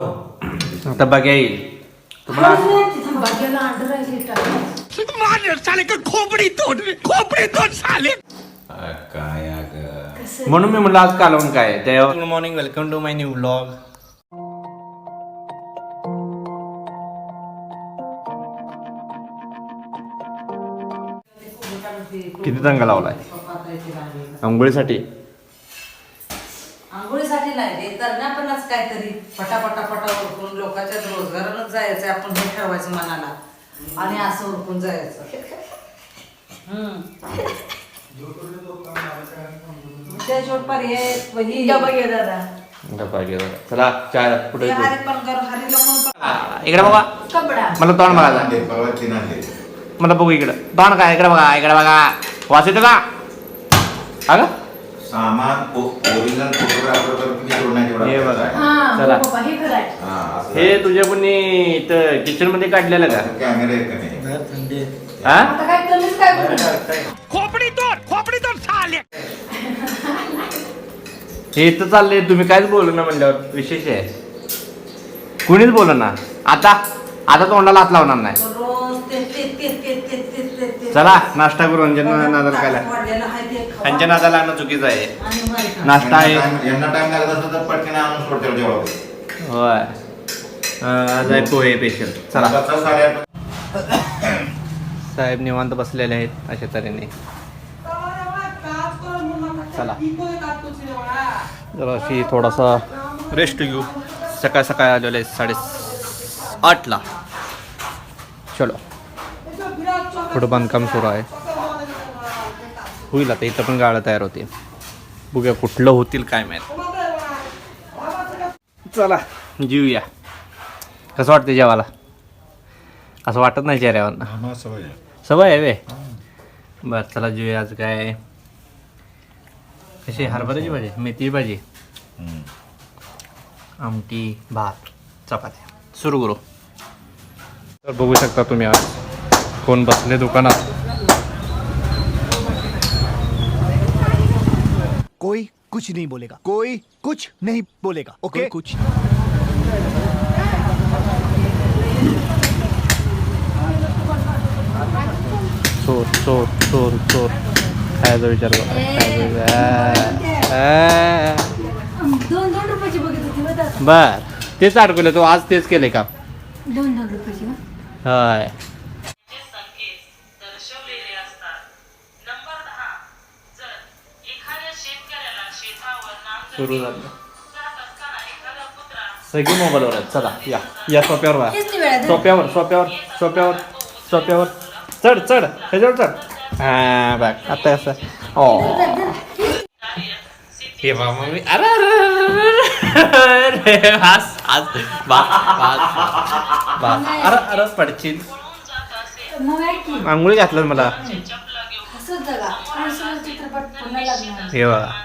आता बघा येईल. तुम्हाला भाग्याला अंडर राहिली टाकली. काय अगं? म्हणून मी म्हणलं आज कालवून काय good morning welcome to my new vlog किती दंगा लावलाय? आंघोळीसाठी नाही ते तरण्यापणच काहीतरी पटापटा पटा उरकून लोकांच्या रोजगारानंच जायचं आपण हे ठरवायचं मनाला. आणि असं उरकून जायचं. त्या जोड पर्याय वही. या बघ ये दादा. डबा घे जरा. चला चाय कुठे हरी पण कर हरी लोकं पण इकडे बघा. कपडा. मला तोंड बघा मला बघू इकडं. तोंड काय इकडे बघा इकडे बघा. वास येतो का? अगं. सामान ओरिजिनल फोटोग्राफर तुम्ही हे हे तुझ्या इथं किचनमध्ये काढलेलं का? कॅमेरा येत नाही? हे? इथं चाललंय तुम्ही कायच बोलू ना म्हणल्यावर विशेष आहे. कुणीच बोल ना आता आता तोंडाला हात लावणार नाही. चला नाश्ता करू अंजन नादाला खायला. त्यांच्या नादाला आणणं चुकीचं आहे. नाश्ता आहे. यांना time- यांना टाइम लागत असतो तर पटकन आणून सोडते जेवढा होईल. होय. आज आहे पोहे स्पेशल चला. साहेब. निवांत बसलेले आहेत अशा तऱ्हेने. चला. जरा अशी थोडासा रेस्ट घेऊ. सकाळ सकाळ आलेले आहे साडे आठला. चलो. पुढं बांधकाम सुरू आहे? होईल आता इथं पण गाळं तयार होते बघूया कुठलं होतील काय माहीत. चला. जीवया. कसं वाटतं जेवायला? असं वाटत नाही चेहऱ्यावर? सवय आहे. वे? बरं चला जेऊया आज काय. कशी हरभऱ्याची भाजी? मेथी भाजी? आमटी भात चपात्या. सुरू करू. तर बघू शकता तुम्ही आज. कोण बसले दुकानात. कोई कुछ नहीं बोलेगा। कोई कुछ नहीं बोलेगा ओके कुछ। चोर चोर चोर चोर। खायचा विचार. बर तेच अडकवलं तू आज तेच केले का? दोन दोन रुपयाची होय। सुरू झालं. सगळी मोबाईलवर आहेत चला या. या सोप्यावर वा सोप्यावर सोप्यावर सोप्यावर सोप्यावर. चढ चढ ह्याच्यावर चढ. हा बघ आता असं. ओ. हे बा मग मी अरे अरे, अरे अरे हास हास बास बास बास अरे अरे पडशील आंघोळी घातलं मला. हे बघा.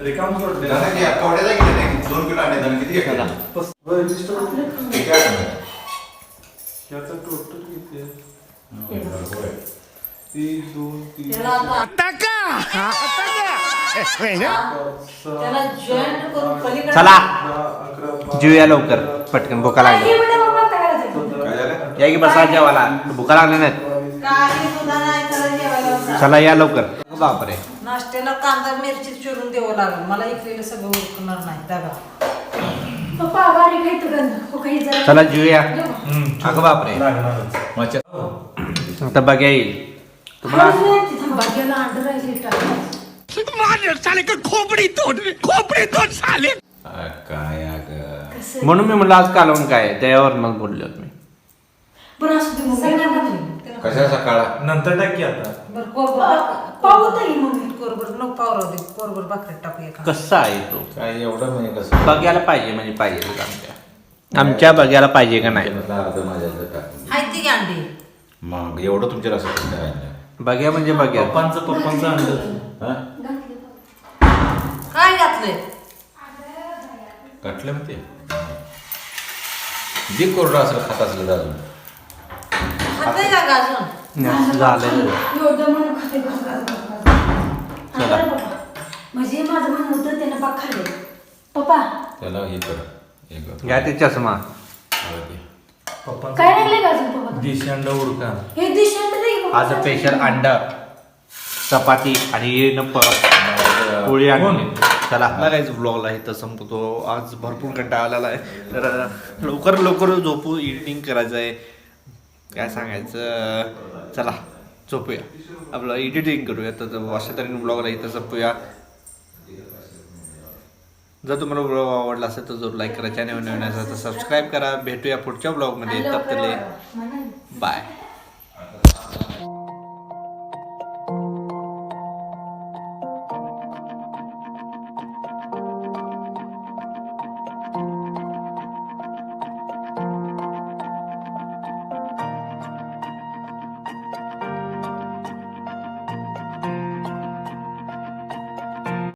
रिकाम सोडले गेले नाही? दोन किलो किती चला. घेतले? किती आणले? याचं टोटल किती आहे? बरोबर आहे. तीन दोन तीन त्याला आता- त्याला जॉईंट करून पलीकडे चला. दहा अकरा बारा लवकर. पटकन भुका लागली हे बेटा बाबा काय करायचं? काय झालं? या की बसा जेवायला. भुका लागल्या नाहीत. काही सुद्धा नाही त्याला जेवायला बसा. चला या लवकर. बापरे. नाश्त्याला कांदा मिरची चिरून द्यावं लागेल. मला इकलेलं सगळं उरकणार नाही दादा पप्पा बारीक आहे तर गंध. हो काही जरा चला जीवया अगं बापरे. आता बघा येईल. तुम्हाला भाग्याला अंडर राहिली टाकली. आ, काय अगं. कसं म्हणून मी म्हणलं आज कालवून काय त्यावर मग बोललो मी. बरं असू दे मग. काय नाही कशा सकाळ? नंतर टाकी आता. बरं पाहू तरी मग कोरभर नको पावराव दे कोरभर भाकरीत टाकूया का कसा आहे तो? काय एवढं म्हणजे कसं? बघायला पाहिजे म्हणजे पाहिजे आमच्या. आमच्या बघायला पाहिजे का नाही? अर्ध माझ्या हातात टाकून. हाय ती अंडी मग एवढं तुमच्या लक्षात कसं काय? बघ्या म्हणजे बघ्या. पप्पांचं पप्पांचं अंड हा? काय घातलंय? कटलं मग ते. जे कोरडं असलं खात असलं तर अजून. खातंय का गाजून झालं म्हणजे माझं म्हणणं होतं त्यानं पाक खाल्ले पप्पा. त्याला हे कर. कर. घ्या ते चष्मा. काय लागले का अजून पप्पा देशी अंड उडका. हे दिशा नाही. आज स्पेशल अंड चपाती आणि न प- पोळी आणली चला. बघायचं ब्लॉगला इथं संपतो. आज भरपूर कंटाळा आलेला आहे. तर लवकर लवकर झोपू एडिटिंग करायचं आहे काय सांगायचं? चला झोपूया. आपलं एडिटिंग करूया तर अशा तऱ्हेने ब्लॉगला इथं संपूया जर तुम्हाला ब्लॉग आवडला असेल तर जरूर लाईक करा. चॅनल नवीन असेल तर सबस्क्राईब करा. भेटूया पुढच्या ब्लॉगमध्ये लवकर तप आवरा. मला बाय